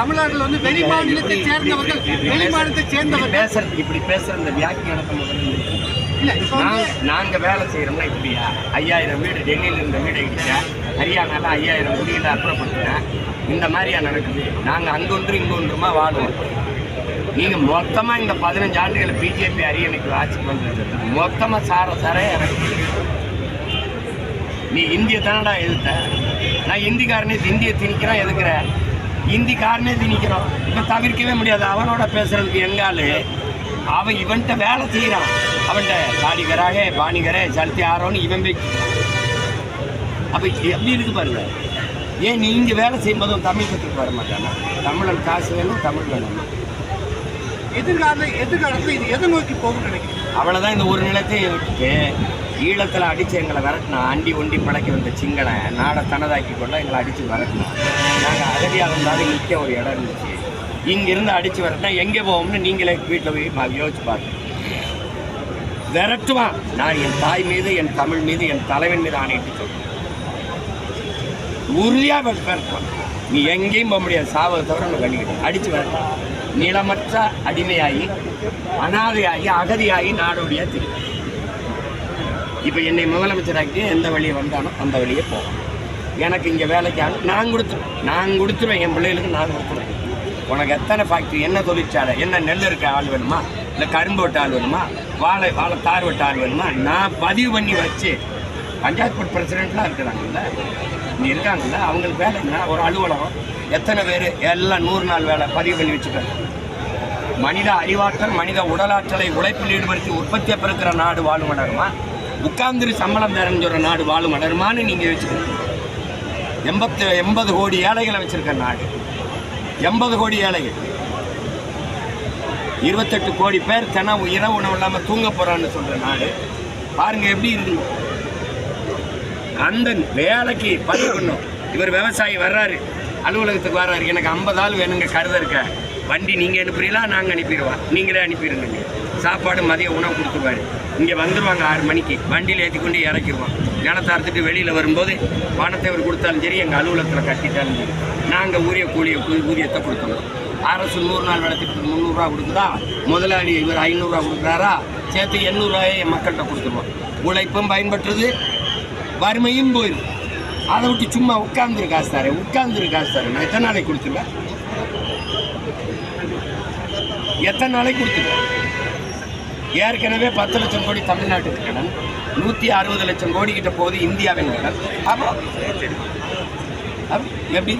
தமிழர்கள் வந்து வெளி மாநிலத்தை சேர்ந்தவர்கள் வெளி மாநிலத்தை சேர்ந்தவர்கள். பேசுற இப்படி பேசுற இந்த வியாக்கியானத்தை முதல்ல நாங்க வேலை செய்யறோம்னா இப்படியா? ஐயாயிரம் வீடு டெல்லியில இருந்த வீடு இடிச்ச ஹரியானால ஐயாயிரம் குடியில அப்புறப்படுத்தினேன் இந்த மாதிரியா நடக்குது? நாங்க அங்கொன்று இங்க ஒன்றுமா வாழுவோம். நீங்க மொத்தமா இந்த பதினஞ்சு ஆண்டுகள் பிஜேபி அரியணைக்கு ஆட்சிக்கு வந்தது மொத்தமா சார சார நீ இந்திய தானடா எதிர்த்த நான் இந்திக்காரனே இந்திய திணிக்கிறேன் எதுக்குற? இந்திக்காரனே திணிக்கிறோம் இப்போ தவிர்க்கவே முடியாது. அவனோட பேசுறதுக்கு எங்காலு அவன் இவன்கிட்ட வேலை செய்கிறான் அவன்கிட்ட காடிகராக பாணிகரே சல்தி ஆரோன்னு இவன் போய் அப்போ எப்படி இருக்கு பாருங்க. ஏன் நீ இங்கே வேலை செய்யும்போதும் தமிழ் கற்றுக்கு வர மாட்டானா? தமிழன் காசு வேணும் தமிழ் வேணும். எதிர்கால எதிர்காலத்தில் இது எதை நோக்கி போகும் நினைக்கிறீங்க? அவ்வளோதான் இந்த ஒரு நிலத்தையும் விட்டுட்டு ஈழத்தில் அடித்து எங்களை விரட்டினா அண்டி ஒண்டி பழக்கி வந்த சிங்களை நாடை தனதாக்கி கொள்ள எங்களை அடித்து விரட்டினோம் நாங்கள் அகதியாக இருந்தாலும் நிற்க ஒரு இடம் இருந்துச்சு. இங்கிருந்து அடித்து விரட்டினா எங்கே போவோம்னு நீங்களே வீட்டில் போய் பா- யோசிச்சு பாருங்க. விரட்டுவான். நான் என் தாய் மீது என் தமிழ் மீது என் தலைவன் மீது ஆணையிட்டு சொல்கிறேன் உறுதியாக விரட்டுவான். நீ எங்கேயும் போக முடியாது. சாவதை தவிர நம்ம கண்டிக்கிட்டோம் அடித்து விரட்டான் நிலமற்ற அடிமையாகி அனாதையாகி அகதியாகி நாடோடியாக திரும்பி இப்போ என்னை முதலமைச்சராக்கி எந்த வழியை வந்தாலும் அந்த வழியே போகணும் எனக்கு இங்கே வேலைக்கு ஆள் நான் கொடுத்துருவேன் நான் கொடுத்துருவேன். என் பிள்ளைகளுக்கு நான் கொடுத்துருவேன். உனக்கு எத்தனை ஃபேக்ட்ரி என்ன தொழிற்சாலை என்ன நெல் இருக்க ஆள் வேணுமா? இல்லை கரும்பு வெட்ட ஆள் வேணுமா? வாழை வாழை தார் வெட்ட ஆள் வேணுமா? நான் பதிவு பண்ணி வச்சு பஞ்சாயத்து போர்ட் பிரசிடெண்ட்லாம் இருக்கிறாங்கல்ல? நீ இருக்காங்கல்ல? அவங்களுக்கு வேலைன்னா ஒரு அலுவலகம். எத்தனை பேர்? எல்லாம் நூறு நாள் வேலை பதிவு பண்ணி வச்சுட்டாங்க மனித அறிவாற்றல் மனித உடலாற்றலை உழைப்பில் ஈடுபடுத்தி உற்பத்தியை பெருக்கிற நாடு வாழும் மலருமா உட்கார்ந்துரு சம்பளம் தரேன்னு சொல்கிற நாடு வாழும் மலருமான்னு நீங்கள் வச்சுக்கணும். எண்பத்து எண்பது கோடி ஏழைகளை வச்சுருக்க நாடு. எண்பது கோடி ஏழைகள். இருபத்தெட்டு கோடி பேர் தினம் இரவு உணவு இல்லாமல் தூங்க போகிறான்னு சொல்கிற நாடு. பாருங்கள் எப்படி இருக்கு. அந்த வேலைக்கு பதிவு பண்ணும். இவர் விவசாயி வர்றாரு. அலுவலகத்துக்கு வர்றாரு. எனக்கு ஐம்பது ஆள் வேணுங்க கருத இருக்க. வண்டி நீங்கள் அனுப்புறீங்களா நாங்கள் அனுப்பிடுவோம். நீங்களே அனுப்பிடுங்க. சாப்பாடு மதிய உணவு கொடுத்துருவாரு. இங்கே வந்துடுவாங்க ஆறு மணிக்கு. வண்டியில் ஏற்றி கொண்டு இறக்கிடுவோம் நிலத்தை அறுத்துட்டு வெளியில் வரும்போது பணத்தை அவர் கொடுத்தாலும் சரி எங்கள் அலுவலகத்தில் கட்டிட்டாலும் சரி நாங்கள் ஊரிய கூலிய ஊதியத்தை கொடுத்துருவோம். அரசு நூறு நாள் வேலை முந்நூறுரூவா கொடுக்குதா? முதலாளி இவர் ஐநூறுரூவா கொடுக்குறாரா? சேர்த்து எண்ணூறுரூவாயை என் மக்கள்கிட்ட கொடுத்துருவோம். உழைப்பும் பயன்பட்டுருது வறுமையும் போயிடும் அதை விட்டு சும்மா உட்கார்ந்துரு காசு தரேன் உட்கார்ந்துரு காசு தரேன் நான் எத்தனை நாளைக்கு கொடுத்துருவேன்? எத்தனை நாளைக்கு கொடுத்துருவேன்? ஏற்கனவே பத்து லட்சம் கோடி தமிழ்நாட்டுக்கு கடன் நூற்றி அறுபது லட்சம் கோடி கிட்ட போகுது இந்தியாவின் கடன். அப்புறம் எப்படி?